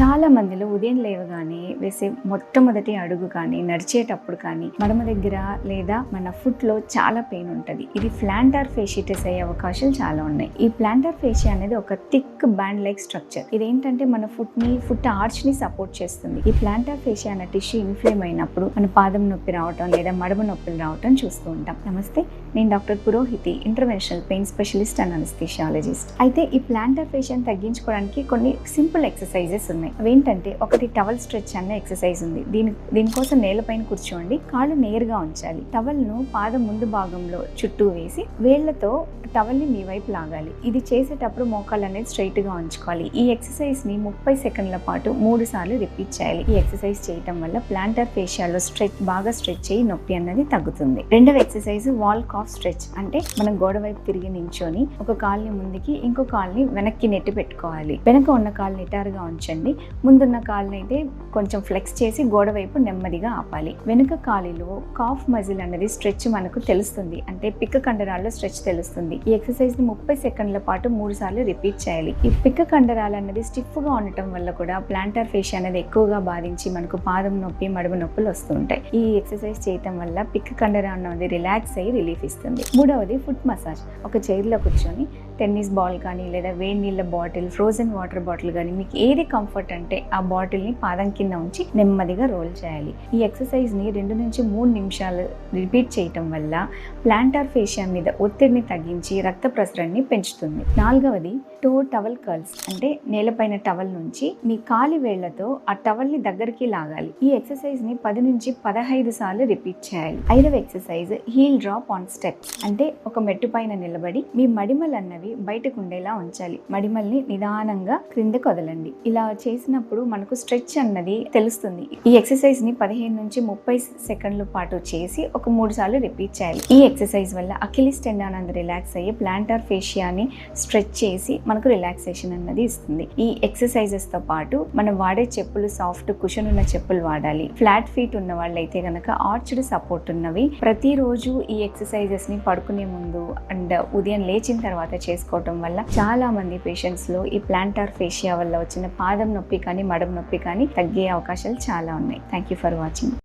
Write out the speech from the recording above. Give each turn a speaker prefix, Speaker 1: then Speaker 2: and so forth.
Speaker 1: చాలా మందిలో ఉదయం లేవగానే వేసే మొట్టమొదటి అడుగు కానీ నడిచేటప్పుడు కానీ మడమ దగ్గర లేదా మన ఫుట్లో చాలా పెయిన్ ఉంటుంది. ఇది ప్లాంటార్ ఫేషిటిస్ అయ్యే అవకాశాలు చాలా ఉన్నాయి. ఈ ప్లాంటార్ ఫేషియా అనేది ఒక థిక్ బ్యాండ్ లైక్ స్ట్రక్చర్. ఇదేంటంటే మన ఫుట్ని ఫుట్ ఆర్చ్ని సపోర్ట్ చేస్తుంది. ఈ ప్లాంటార్ ఫేషియా అనే టిష్యూ ఇన్ఫ్లేమ్ అయినప్పుడు మన పాదం నొప్పి రావటం లేదా మడమ నొప్పులు రావటం చూస్తూ ఉంటాం. నమస్తే నేను doctor Purohiti interventional pain specialist and anesthesiologist అయితే ఈ ప్లాంటార్ ఫేషియాని తగ్గించుకోవడానికి కొన్ని సింపుల్ ఎక్సర్సైజెస్ ఉన్నాయి. అవేంటంటే ఒకటి టవల్ స్ట్రెచ్ అనే ఎక్సర్సైజ్ ఉంది. దీని దీనికోసం నేలపైన కూర్చోండి. కాళ్ళు నేరుగా ఉంచాలి. టవల్ను పాదం ముందు భాగంలో చుట్టూ వేసి వేళ్ళతో టవల్ని మీ వైపు లాగాలి. ఇది చేసేటప్పుడు మోకాళ్ళు అనేది స్ట్రైట్గా ఉంచుకోవాలి. ఈ ఎక్సర్సైజ్ని ముప్పై సెకండ్ల పాటు మూడు సార్లు రిపీట్ చేయాలి. ఈ ఎక్సర్సైజ్ చేయటం వల్ల ప్లాంటర్ ఫేషియాలో స్ట్రెచ్ బాగా స్ట్రెచ్ అయ్యి నొప్పి అన్నది తగ్గుతుంది. రెండవ ఎక్సర్సైజ్ వాల్ కాఫ్ స్ట్రెచ్ అంటే మనం గోడ వైపు తిరిగి నించొని ఒక కాల్ని ముందుకి ఇంకో కాల్ని వెనక్కి నెట్టి పెట్టుకోవాలి. వెనక ఉన్న కాలు నిటారుగా ఉంచండి. ముందున్న కాల్ని అయితే కొంచెం ఫ్లెక్స్ చేసి గోడ వైపు నెమ్మదిగా ఆపాలి. వెనుక కాలిలో కాఫ్ మజిల్ అన్నది స్ట్రెచ్ మనకు తెలుస్తుంది. అంటే పిక్క కండరాల్లో స్ట్రెచ్ తెలుస్తుంది. ఈ ఎక్సర్సైజ్ని ముప్పై సెకండ్ల పాటు మూడు సార్లు రిపీట్ చేయాలి. ఈ పిక్క కండరాలు అన్నది స్టిఫ్గా ఉండటం వల్ల కూడా ప్లాంటర్ ఫేష్ అనేది ఎక్కువగా బాధించి మనకు పాదం నొప్పి మడుము నొప్పులు వస్తుంటాయి ఈ ఎక్సర్సైజ్ చేయటం వల్ల పిక్క కండరం అనేది రిలాక్స్ అయ్యి రిలీఫ్ ఇస్తుంది. మూడవది ఫుట్ మసాజ్ ఒక చైర్లో కూర్చొని టెన్నిస్ బాల్ కానీ లేదా వేడి నీళ్ళ బాటిల్ ఫ్రోజన్ వాటర్ బాటిల్ కానీ మీకు ఏది కంఫర్ట్ అంటే ఆ బాటిల్ని పాదం కింద ఉంచి నెమ్మదిగా రోల్ చేయాలి. ఈ ఎక్సర్సైజ్ని రెండు నుంచి మూడు నిమిషాలు రిపీట్ చేయటం వల్ల ప్లాంటార్ ఫేషియా మీద ఒత్తిడిని తగ్గించి రక్త ప్రసరణని పెంచుతుంది. నాలుగవది టో టవల్ కర్ల్స్ అంటే నేలపైన టవల్ నుంచి మీ కాలి వేళ్ళతో ఆ టవల్ని దగ్గరికి లాగాలి. ఈ ఎక్సర్సైజ్ని పది నుంచి పదహైదు సార్లు రిపీట్ చేయాలి. ఐదవ exercise heel drop on steps అంటే ఒక మెట్టు పైన నిలబడి మీ మడిమలు అన్నవి బయటకు ఉండేలా ఉంచాలి. మడిమల్ని నిదానంగా క్రిందకు వదలండి. ఇలా చేసినప్పుడు మనకు స్ట్రెచ్ అన్నది తెలుస్తుంది. ఈ ఎక్సర్సైజ్ని పదిహేను నుంచి ముప్పై సెకండ్ల పాటు చేసి ఒక మూడు సార్లు రిపీట్ చేయాలి. ఈ ఎక్సర్సైజ్ వల్ల అఖిలిస్ టెండాన్ అన్నది రిలాక్స్ అయ్యి ప్లాంటర్ ఫేషియాని స్ట్రెచ్ చేసి మనకు రిలాక్సేషన్ అన్నది ఇస్తుంది. ఈ ఎక్సర్సైజెస్తో పాటు మనం వాడే చెప్పులు సాఫ్ట్ కుషన్ ఉన్న చెప్పులు వాడాలి. ఫ్లాట్ ఫీట్ ఉన్న వాళ్ళైతే గనక ఆర్చ్డ్ సపోర్ట్ ఉన్నవి. ప్రతిరోజు ఈ ఎక్సర్సైజెస్ని పడుకునే ముందు అండ్ ఉదయం లేచిన తర్వాత చేసుకోవటం వల్ల చాలా మంది పేషెంట్స్లో ఈ ప్లాంటార్ ఫేషియా వల్ల వచ్చిన పాదం నొప్పి కానీ మడం నొప్పి కానీ తగ్గే అవకాశాలు చాలా ఉన్నాయి. Thank you for watching